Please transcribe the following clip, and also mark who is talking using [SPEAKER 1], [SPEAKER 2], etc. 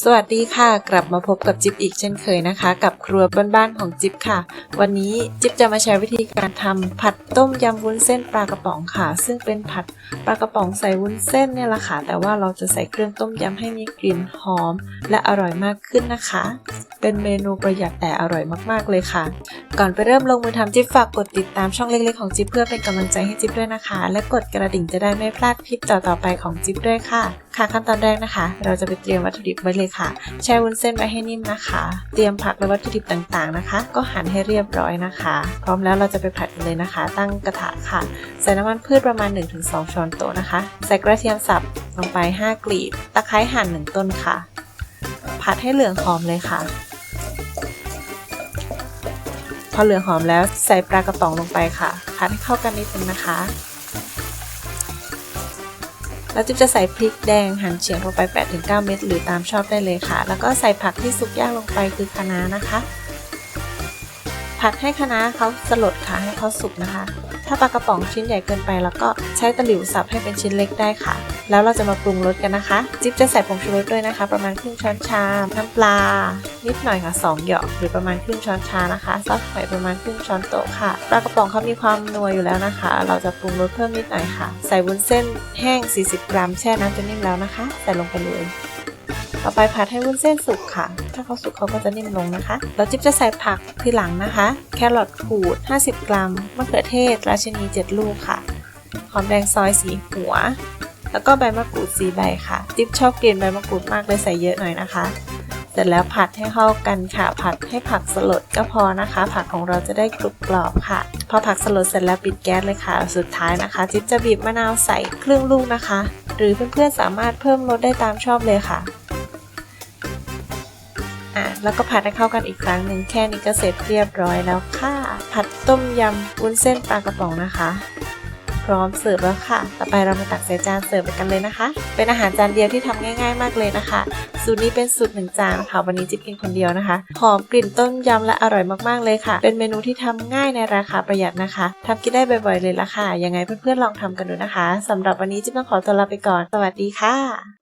[SPEAKER 1] สวัสดีค่ะ กลับมาพบกับจิ๊บอีกเช่นเคยนะคะ กับครัวบ้านๆของจิ๊บค่ะ วันนี้จิ๊บจะมาแชร์วิธีการทำผัดต้มยำวุ้นเส้นปลากระป๋องค่ะ ซึ่งเป็นผัดปลากระป๋องใส่วุ้นเส้นเนี่ยแหละค่ะ แต่ว่าเราจะใส่เครื่องต้มยำให้มีกลิ่นหอม และอร่อยมากขึ้นนะคะ เป็นเมนูประหยัดแต่อร่อยมากๆเลยค่ะก่อนไปเริ่มลงมือทำจิ๊บฝากกดติดตามช่องเล็กๆของจิ๊บเพื่อเป็นกำลังใจให้จิ๊บด้วยนะคะ และกดกระดิ่งจะได้ไม่พลาดคลิปต่อๆไปของจิ๊บด้วยค่ะ ค่ะขั้นตอนแรกนะคะ เราจะไปเตรียมวัตถุดิบไว้เลยค่ะ แช่วุ้นเส้นไว้ให้นิ่มนะคะ เตรียมผักและวัตถุดิบต่างๆนะคะ ก็หั่นให้เรียบร้อยนะคะ พร้อมแล้วเราจะไปผัดกันเลยนะคะ ตั้งกระทะค่ะ ใส่น้ำมันพืชประมาณ 1-2 ช้อนโต๊ะนะคะ ใส่กระเทียมสับลงไป 5 กลีบ ตะไคร้หั่น 1 ต้นค่ะ ผัดให้เหลืองหอมเลยค่ะ พอเหลืองหอมแล้วใส่ปลากระป๋องลงไปค่ะผัดให้เข้ากันนิดนึงนะคะแล้วจิ๊บจะใส่พริกแดงหั่นเฉียงลงไป 8-9 เม็ดหรือตามชอบได้เลยค่ะ แล้วก็ใส่ผักที่สุกย่างลงไปคือคะน้านะคะ ผัดให้คะน้าเขาสลดค่ะให้เขาสุกนะคะ ถ้าปลากระป๋องชิ้นใหญ่เกินไปแล้วก็ ช้ตะหลิวสับให้เป็นชิ้นเล็กได้ค่ะ แล้วเราจะมาปรุงรสกันนะคะ จิ๊บจะใส่ผงชูรสด้วยนะคะ ประมาณครึ่งช้อนชา น้ำปลา นิดหน่อยค่ะ2หยอกหรือประมาณครึ่งช้อนชานะคะซอสหอยประมาณครึ่งช้อนโต๊ะค่ะ ปลากระป๋องเขามีความนัวอยู่แล้วนะคะ เราจะปรุงรสเพิ่มนิดหน่อยค่ะ ใส่วุ้นเส้นแห้ง 40 กรัม แช่น้ำจนนิ่มแล้วนะคะ ใส่ลงไปเลยต่อไปผัดให้วุ้นเส้นสุกค่ะ ถ้าเขาสุกเขาก็จะนิ่มลงนะคะแล้วจิ๊บจะใส่ผักทีหลังนะคะ แครอทขูด 50 กรัม มะเขือเทศราชินี 7 ลูกค่ะ หอมแดงซอยสีหัว แล้วก็ใบมะกรูดสีใบค่ะ จิ๊บชอบกลิ่นใบมะกรูดมากเลยใส่เยอะหน่อยนะคะ เสร็จแล้วผัดให้เข้ากันค่ะ ผัดให้ผักสลดก็พอนะคะ ผักของเราจะได้กรุบกรอบค่ะ พอผักสลดเสร็จแล้วปิดแก๊สเลยค่ะ สุดท้ายนะคะ จิ๊บจะบีบมะนาวใส่ครึ่งลูกนะคะ หรือเพื่อนๆสามารถเพิ่มรสได้ตามชอบเลยค่ะอะแล้วก็ผัดให้เข้ากันอีกครั้งหนึ่งแค่นี้ก็เสร็จเรียบร้อยแล้วค่ะ ผัดต้มยำวุ้นเส้นปลากระป๋องนะคะ พร้อมเสิร์ฟแล้วค่ะ ต่อไปเรามาตักใส่จานเสิร์ฟกันเลยนะคะ เป็นอาหารจานเดียวที่ทำง่ายๆ มากเลยนะคะ สูตรนี้เป็นสูตรหนึ่งจานค่ะ วันนี้จิ๊บกินคนเดียวนะคะ หอมกลิ่นต้มยำและอร่อยมากๆเลยค่ะ เป็นเมนูที่ทำง่ายในราคาประหยัดนะคะทำกินได้บ่อยๆเลยละค่ะ ยังไงเพื่อนๆลองทำกันดูนะคะสำหรับวันนี้จิ๊บต้องขอตัวลาไปก่อน สวัสดีค่ะ